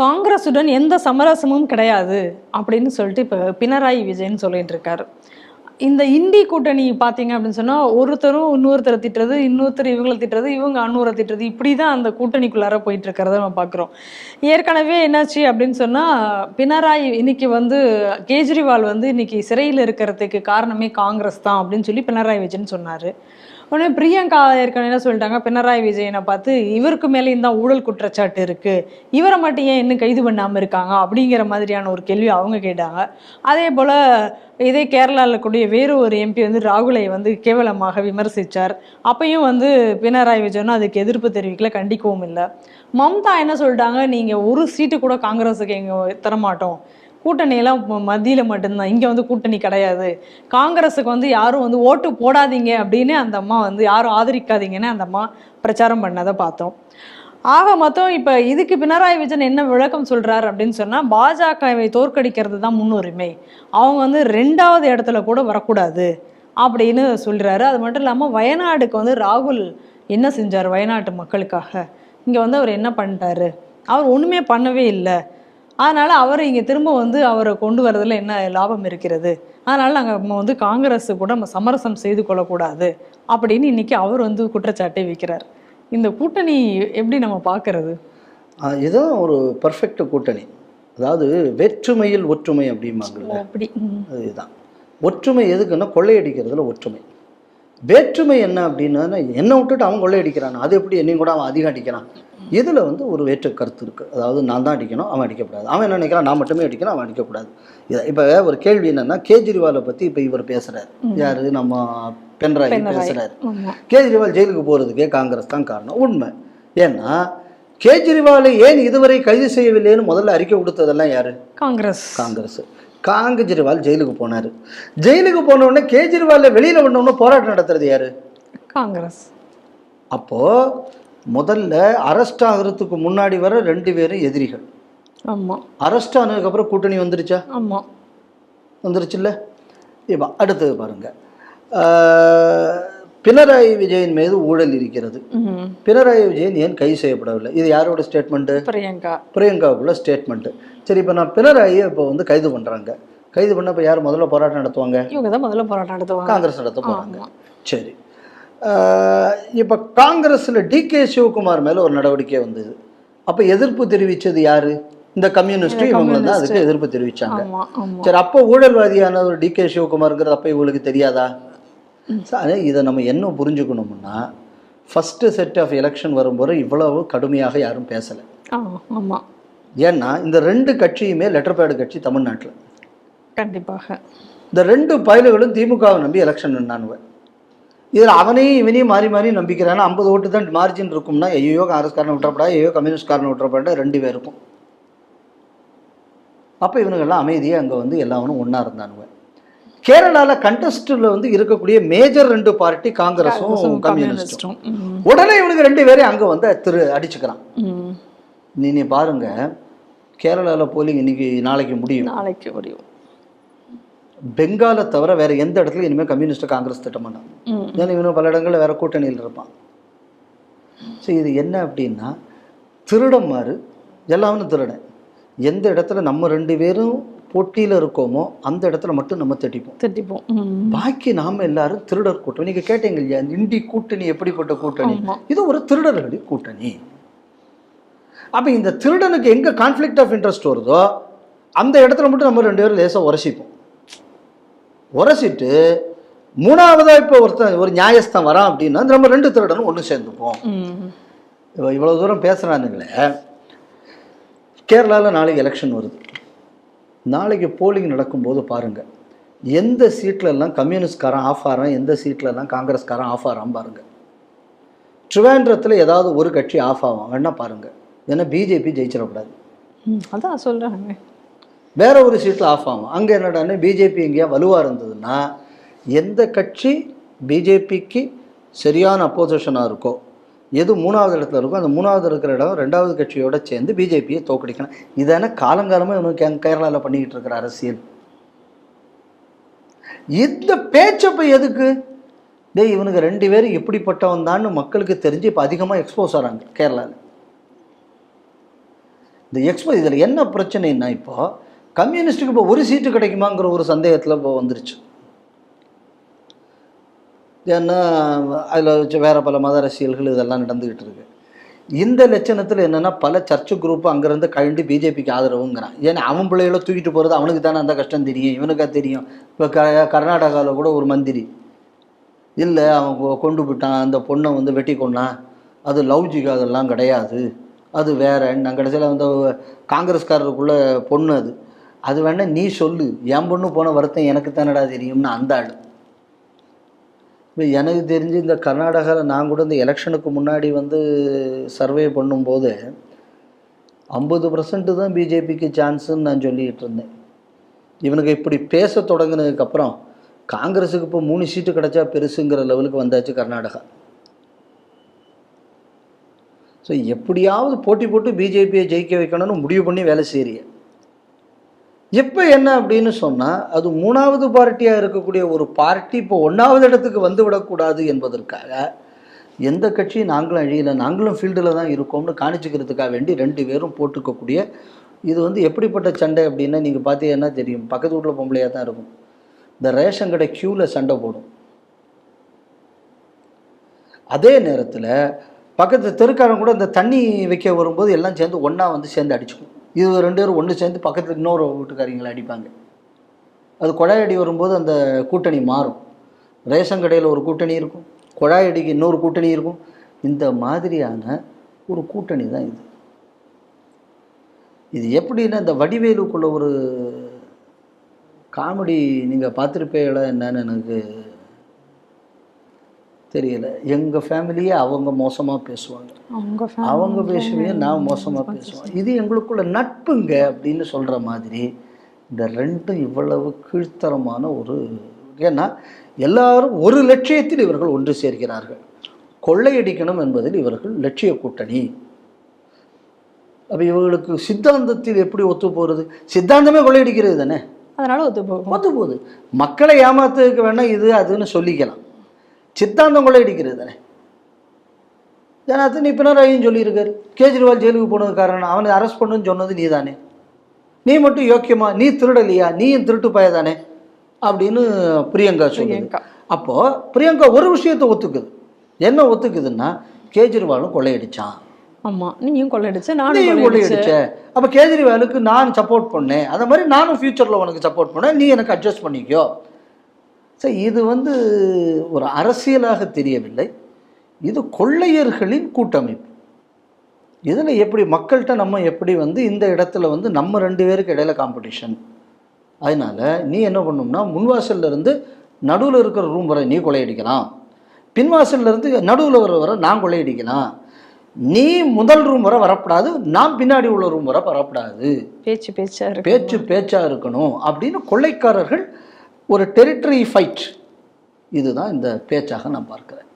காங்கிரஸுடன் எந்த சமரசமும் கிடையாது அப்படின்னு சொல்லிட்டு இப்போ பினராயி விஜயன் சொல்லிட்டு இருக்காரு. இந்த இந்தி கூட்டணி பார்த்தீங்க அப்படின்னு சொன்னால் ஒருத்தரும் இன்னொருத்தரை திட்டுறது இன்னொருத்தர் இவங்களை திட்டுறது இவங்க அன்னூரை திட்டுறது இப்படி தான் அந்த கூட்டணிக்குள்ளார போயிட்டு இருக்கிறத நம்ம பார்க்குறோம் ஏற்கனவே என்னாச்சு அப்படின்னு சொன்னால் பினராயி இன்னைக்கு வந்து கேஜ்ரிவால் வந்து இன்னைக்கு சிறையில் இருக்கிறதுக்கு காரணமே காங்கிரஸ் தான் அப்படின்னு சொல்லி பினராயி விஜயன் சொன்னார். உடனே பிரியங்கா ஏற்கனவே என்ன சொல்லிட்டாங்க? பினராயி விஜயனை பார்த்து இவருக்கு மேலேயும் தான் ஊழல் குற்றச்சாட்டு இருக்குது இவரை மட்டும் ஏன் இன்னும் கைது பண்ணாமல் இருக்காங்க? அப்படிங்கிற மாதிரியான ஒரு கேள்வி அவங்க கேட்டாங்க. அதே போல் இதே கேரளாவில் கூடிய வேறு ஒரு எம்பி வந்து ராகுலை வந்து கேவலமாக விமர்சித்தார் அப்பையும் வந்து பினராயி விஜயனும் அதுக்கு எதிர்ப்பு தெரிவிக்கல கண்டிக்கவும் இல்லை. மம்தா என்ன சொல்லிட்டாங்க? நீங்கள் ஒரு சீட்டு கூட காங்கிரஸுக்கு எங்கே தரமாட்டோம். கூட்டணியெல்லாம் மத்தியில் மட்டும்தான். இங்கே வந்து கூட்டணி கிடையாது. காங்கிரஸுக்கு வந்து யாரும் வந்து ஓட்டு போடாதீங்க அப்படின்னு அந்த அம்மா வந்து யாரும் ஆதரிக்காதீங்கன்னு அந்த அம்மா பிரச்சாரம் பண்ணதை பார்த்தோம். ஆக மொத்தம் இப்போ இதுக்கு பினராயி விஜயன் என்ன விளக்கம் சொல்கிறார் அப்படின்னு சொன்னால் பாஜகவை தோற்கடிக்கிறது தான் முன்னுரிமை. அவங்க வந்து ரெண்டாவது இடத்துல கூட வரக்கூடாது அப்படின்னு சொல்கிறாரு அது மட்டும் இல்லாமல் வயநாடுக்கு வந்து ராகுல் என்ன செஞ்சார்? வயநாட்டு மக்களுக்காக. இங்கே வந்து அவர் என்ன பண்ணிட்டாரு? அவர் ஒன்றுமே பண்ணவே இல்லை. அதனால் அவர் இங்கே திரும்ப வந்து அவரை கொண்டு வரதுல என்ன லாபம் இருக்கிறது? அதனால் நாங்கள் நம்ம வந்து காங்கிரஸ் கூட நம்ம சமரசம் செய்து கொள்ளக்கூடாது அப்படின்னு இன்னைக்கு அவர் வந்து குற்றச்சாட்டை வைக்கிறார். இந்த கூட்டணி எப்படி நம்ம பார்க்கறது? இதுதான் ஒரு பர்ஃபெக்ட் கூட்டணி. அதாவது வேற்றுமையில் ஒற்றுமை அப்படிம்பாங்கல்ல. அப்படி. ம். அதுதான். ஒற்றுமை எதுக்குன்னா கொள்ளையடிக்கிறதுல ஒற்றுமை. வேற்றுமை என்ன அப்படின்னா என்னை விட்டுட்டு அவன் கொள்ளையடிக்கிறான்? அது எப்படி? என்னையும் கூட அவன் அதிகம் அடிக்கிறான் இதில் வந்து ஒரு வேற்று கருத்து இருக்குது அதாவது நான் தான் அடிக்கணும் அவன் அடிக்கக்கூடாது அவன் என்ன நினைக்கிறான்? நான் மட்டுமே அடிக்கணும் அவன் அடிக்கக்கூடாது இது இப்போ ஒரு கேள்வி என்னன்னா கேஜ்ரிவாலை பற்றி இப்போ இவர் பேசுகிறார் யார்? நம்ம பென்ராயி. பேசுகிறார் கேஜ்ரிவால் ஜெயிலுக்கு போகிறதுக்கே காங்கிரஸ் தான் காரணம். உண்மை. ஏன்னா கேஜ்ரிவாலை ஏன் இதுவரை கைது செய்யவில்லைன்னு முதல்ல அறிக்கை கொடுத்ததெல்லாம் யாரு? காங்கிரஸ். காங்கிரஸ். காங்கேஜ்ரிவால் ஜெயிலுக்கு போனார். ஜெயிலுக்கு போன உடனே கேஜ்ரிவாலை வெளியில் உடனே போராட்டம் நடத்துறது யாரு? காங்கிரஸ். அப்போது முதல்ல அரெஸ்ட் ஆகிறதுக்கு முன்னாடி வர ரெண்டு பேரும் எதிரிகள். ஆமா. அரெஸ்ட் ஆனதுக்கப்புறம் கூட்டணி வந்துருச்சா? ஆமா. வந்துருச்சுல்ல? இப்போ அடுத்தது பாருங்க. ஆஹ், பினராயி விஜயன் மீது ஊழல் இருக்கிறது. பினராயி விஜயன் ஏன் கைது செய்யப்படவில்லை? இது யாரோட ஸ்டேட்மெண்ட்டு பிரியங்கா. பிரியங்காவுக்குள்ள ஸ்டேட்மெண்ட்டு சரி இப்போ நான் பினராயியை இப்போ வந்து கைது பண்ணுறாங்க கைது பண்ண இப்போ யார் முதல்ல போராட்டம் நடத்துவாங்க? இவங்க தான் முதல்ல போராட்டம் நடத்துவாங்க. காங்கிரஸ் நடத்த போகிறாங்க. சரி. இப்போ காங்கிரஸில் டிகே சிவகுமார் மேலே ஒரு நடவடிக்கை வந்தது. அப்போ எதிர்ப்பு தெரிவித்தது யாரு? இந்த கம்யூனிஸ்ட் இவங்க தான் அதுக்கு எதிர்ப்பு ஆமா சரி அப்போ ஊழல்வாதியான ஒரு டிகே சிவகுமாருங்கிறது அப்போ இவங்களுக்கு தெரியாதா? இதை நம்ம என்ன புரிஞ்சுக்கணும்னா ஃபஸ்ட்டு செட் ஆஃப் எலெக்ஷன் வரும்போது இவ்வளவு கடுமையாக யாரும் பேசலை. ஆ ஆமா. ஏன்னா இந்த ரெண்டு கட்சியுமே லெட்டர் பேடு கட்சி தமிழ்நாட்டில். கண்டிப்பாக. இந்த ரெண்டு பயலுகளும் திமுகவை நம்பி எலெக்ஷன் நின்னானுவ இதில் அவனையும் இவனையும் மாறி மாறி நம்பிக்கிறானா. ஐம்பது ஓட்டு தான் மார்ஜின் இருக்கும்னா ஐயோ காங்கிரஸ்காரனை விட்டுறப்படா ஐயோ கம்யூனிஸ்ட்காரனை விட்டுறப்படா ரெண்டு பேருக்கும் அப்போ இவனுங்கெல்லாம் அமைதியாக அங்கே வந்து எல்லாவனும் ஒன்றா இருந்தானுவ கேரளாவில் கண்டஸ்டில் வந்து இருக்கக்கூடிய மேஜர் ரெண்டு பார்ட்டி காங்கிரஸும் கம்யூனிஸ்டும். உடனே இவனுக்கு ரெண்டு பேரையும் அங்கே வந்து திரு அடிச்சுக்கிறான். நீ நீ பாருங்க கேரளாவில் போலிங் இன்னைக்கு நாளைக்கு முடியும். நாளைக்கு முடியும். பெங்காலை தவிர வேற எந்த இடத்துல இனிமேல் கம்யூனிஸ்ட் காங்கிரஸ் திட்ட மாட்டான் ம். ஏன்னா இவனும் பல இடங்களில் வேற கூட்டணியில் இருப்பான். ஸோ இது என்ன அப்படின்னா திருடன் மாறு எல்லாமே திருடன். எந்த இடத்துல நம்ம ரெண்டு பேரும் போட்டியில் இருக்கோமோ அந்த இடத்துல மட்டும் நம்ம திட்டிப்போம். திட்டிப்போம். பாக்கி நாம எல்லாரும் திருடர் கூட்டணி. நீங்க கேட்டீங்க இல்லையா இந்த இண்டி கூட்டணி எப்படிப்பட்ட கூட்டணி. இது ஒரு திருடர்களின் கூட்டணி. அப்ப இந்த திருடனுக்கு எங்க கான்ஃப்ளிக்ட் ஆஃப் இன்ட்ரெஸ்ட் வருதோ அந்த இடத்துல மட்டும் நம்ம ரெண்டு பேரும் லேசா உரசிப்போம். உரசிட்டு மூணாவதா இப்போ ஒருத்தன் ஒரு நியாயஸ்தான் வரான் அப்படின்னா நம்ம ரெண்டு திருடனும் ஒன்று சேர்ந்துப்போம். ம். இவ- இவ்வளவு தூரம் பேசுறானுங்களே. கேரளாவில் நாளைக்கு எலெக்ஷன் வருது. நாளைக்கு போலிங் நடக்கும்போது பாருங்க. எந்த சீட்ல எல்லாம் கம்யூனிஸ்ட்காரன் ஆஃப் ஆகிறான் எந்த சீட்ல எல்லாம் காங்கிரஸ்காரன் ஆஃப் ஆகிறான் பாருங்க. ட்ரிவாண்ட்ரத்தில் ஏதாவது ஒரு கட்சி ஆஃப் ஆகும் வேணா பாருங்க. ஏன்னா பிஜேபி ஜெயிச்சிடக்கூடாது. அதான் சொல்றாங்க. வேற ஒரு சீட்டில் ஆஃப் ஆகும். அங்கே என்னடான்னு பிஜேபி எங்கேயா வலுவாக இருந்ததுன்னா எந்த கட்சி பிஜேபிக்கு சரியான அப்போசிஷனாக இருக்கோ எது மூணாவது இடத்துல இருக்கோ அந்த மூணாவது இருக்கிற இடம் ரெண்டாவது கட்சியோட சேர்ந்து பிஜேபியை தோக்கடிக்கணும். இதான காலங்காலமாக இவனுக்கு கே- பண்ணிக்கிட்டு இருக்கிற அரசியல். இந்த பேச்சப்ப எதுக்கு? டேய் இவனுக்கு ரெண்டு பேரும் எப்படிப்பட்டவன் தான்னு மக்களுக்கு தெரிஞ்சு இப்போ அதிகமாக எக்ஸ்போஸ் ஆகிறாங்க கேரளாவில் இந்த எக்ஸ்போ இதில் என்ன பிரச்சனைன்னா இப்போது கம்யூனிஸ்ட்டுக்கு இப்போ ஒரு சீட்டு கிடைக்குமாங்கிற ஒரு சந்தேகத்தில் இப்போ வந்துருச்சு. ஏன்னா அதில் வச்சு வேறு பல மத அரசியல்கள் இதெல்லாம் நடந்துக்கிட்டு இருக்கு. இந்த லட்சணத்தில் என்னென்னா பல சர்ச்சு குரூப் அங்கேருந்து கழிந்து பிஜேபிக்கு ஆதரவுங்கிறான். ஏன்னா அவன் பிள்ளைகளை தூக்கிட்டு போகிறது அவனுக்கு தானே அந்த கஷ்டம் தெரியும். இவனுக்கா தெரியும். இப்போ க கர்நாடகாவில் கூட ஒரு மந்திரி. இல்லை அவன் கொ- கொண்டு போட்டான் அந்த பொண்ணை வந்து வெட்டி கொண்டான். அது லவ்ஜிக் அதெல்லாம் கிடையாது. அது வேற. நான் கடைசியில் வந்து காங்கிரஸ்காரருக்குள்ள பொண்ணு அது. அது வேணா நீ சொல்லு. என் பொண்ணு போன வருத்தம் எனக்கு தானடா தெரியும்னு அந்த ஆள். இப்போ எனக்கு தெரிஞ்சு இந்த கர்நாடகாவில் நான் கூட இந்த எலெக்ஷனுக்கு முன்னாடி வந்து சர்வே பண்ணும்போது ஐம்பது பர்சன்ட் தான் பிஜேபிக்கு சான்ஸுன்னு நான் சொல்லிக்கிட்டு இருந்தேன். இவனுக்கு இப்படி பேச தொடங்கினதுக்கப்புறம் காங்கிரஸுக்கு இப்போ மூணு சீட்டு கிடைச்சா பெருசுங்கிற லெவலுக்கு வந்தாச்சு கர்நாடகா. ஸோ எப்படியாவது போட்டி போட்டு பிஜேபியை ஜெயிக்க வைக்கணும்னு முடிவு பண்ணி வேலை செய்கிறிய இப்போ என்ன அப்படின்னு சொன்னால் அது மூணாவது பார்ட்டியாக இருக்கக்கூடிய ஒரு பார்ட்டி இப்போ ஒன்றாவது இடத்துக்கு வந்து விடக்கூடாது என்பதற்காக எந்த கட்சியும் நாங்களும் அழியலை நாங்களும் ஃபீல்டில் தான் இருக்கோம்னு காணிச்சிக்கிறதுக்காக வேண்டி ரெண்டு பேரும் போட்டுக்கக்கூடிய இது வந்து எப்படிப்பட்ட சண்டை அப்படின்னா நீங்கள் பார்த்தீங்கன்னா தெரியும். பக்கத்து வீட்டில் பொம்பளையாக தான் இருக்கும். இந்த ரேஷன் கடை க்யூவில் சண்டை போடும். அதே நேரத்தில் பக்கத்து தெருக்காரன் கூட இந்த தண்ணி வைக்க வரும்போது எல்லாம் சேர்ந்து ஒன்றா வந்து சேர்ந்து அடிச்சுக்கும். இது ரெண்டு பேரும் ஒன்று சேர்ந்து பக்கத்தில் இன்னொரு வீட்டுக்காரங்களை அடிப்பாங்க. அது குழாய் அடி வரும்போது அந்த கூட்டணி மாறும். ரேஷன் கடையில் ஒரு கூட்டணி இருக்கும். குழாய் அடிக்கு இன்னொரு கூட்டணி இருக்கும். இந்த மாதிரியான ஒரு கூட்டணி தான் இது. இது எப்படின்னா இந்த வடிவேலுக்குள்ள ஒரு காமெடி நீங்கள் பார்த்துருப்பீங்களா என்னன்னு எனக்கு தெரியல. எங்கள் ஃபேமிலியே அவங்க மோசமாக பேசுவாங்க. அவங்க பேசுவே நான் மோசமாக பேசுவேன். இது எங்களுக்குள்ள நட்புங்க அப்படின்னு சொல்கிற மாதிரி இந்த ரெண்டும் இவ்வளவு கீழ்த்தரமான ஒரு ஏன்னா எல்லாரும் ஒரு லட்சியத்தில் இவர்கள் ஒன்று சேர்கிறார்கள். கொள்ளையடிக்கணும் என்பதில் இவர்கள் லட்சிய கூட்டணி. அப்போ இவர்களுக்கு சித்தாந்தத்தில் எப்படி ஒத்து போகிறது சித்தாந்தமே கொள்ளையடிக்கிறது தானே? அதனால ஒத்து போகும் ஒத்து போகுது. மக்களை ஏமாத்துறதுக்கு வேணா இது அதுன்னு சொல்லிக்கலாம். சித்தாந்தம் கொள்ளையடிக்கிறது தானே? நீ பினராயின்னு சொல்லியிருக்காரு. கேஜ்ரிவால் ஜெயிலுக்கு போனது காரணம் அவனை அரெஸ்ட் பண்ணுன்னு சொன்னது நீ தானே நீ மட்டும் யோக்கியமா நீ திருடலையா? நீயும் திருட்டு பய தானே? அப்படின்னு பிரியங்கா சொல்லுது. பிரியங்கா. அப்போ பிரியங்கா ஒரு விஷயத்தை ஒத்துக்குது. என்ன ஒத்துக்குதுன்னா கேஜ்ரிவாலும் கொள்ளையடிச்சான். ஆமா நீயும் கொள்ளையடிச்சு நானும் கொள்ளையடிச்ச. அப்போ கேஜ்ரிவாலுக்கு நான் சப்போர்ட் பண்ணேன். அதே மாதிரி நானும் ஃப்யூச்சரில் உனக்கு சப்போர்ட் பண்ணேன். நீ எனக்கு அட்ஜஸ்ட் பண்ணிக்கோ. சரி இது வந்து ஒரு அரசியலாக தெரியவில்லை. இது கொள்ளையர்களின் கூட்டமைப்பு. இதில் எப்படி மக்கள்கிட்ட நம்ம எப்படி வந்து இந்த இடத்துல வந்து நம்ம ரெண்டு பேருக்கு இடையில காம்படிஷன் அதனால நீ என்ன பண்ணணும்னா முன்வாசல்ல இருந்து நடுவில் இருக்கிற ரூம் வரை நீ கொள்ளையடிக்கலாம். பின்வாசல்ல இருந்து நடுவில் வர வர நான் கொள்ளையடிக்கலாம். நீ முதல் ரூம் வரை வரக்கூடாது நான் பின்னாடி உள்ள ரூம் வரை வரக்கூடாது பேச்சு பேச்சா பேச்சு பேச்சா இருக்கணும் அப்படின்னு கொள்ளைக்காரர்கள் ஒரு டெரிட்டரி ஃபைட் இதுதான் இந்த பேச்சாக நான் பார்க்குறேன்.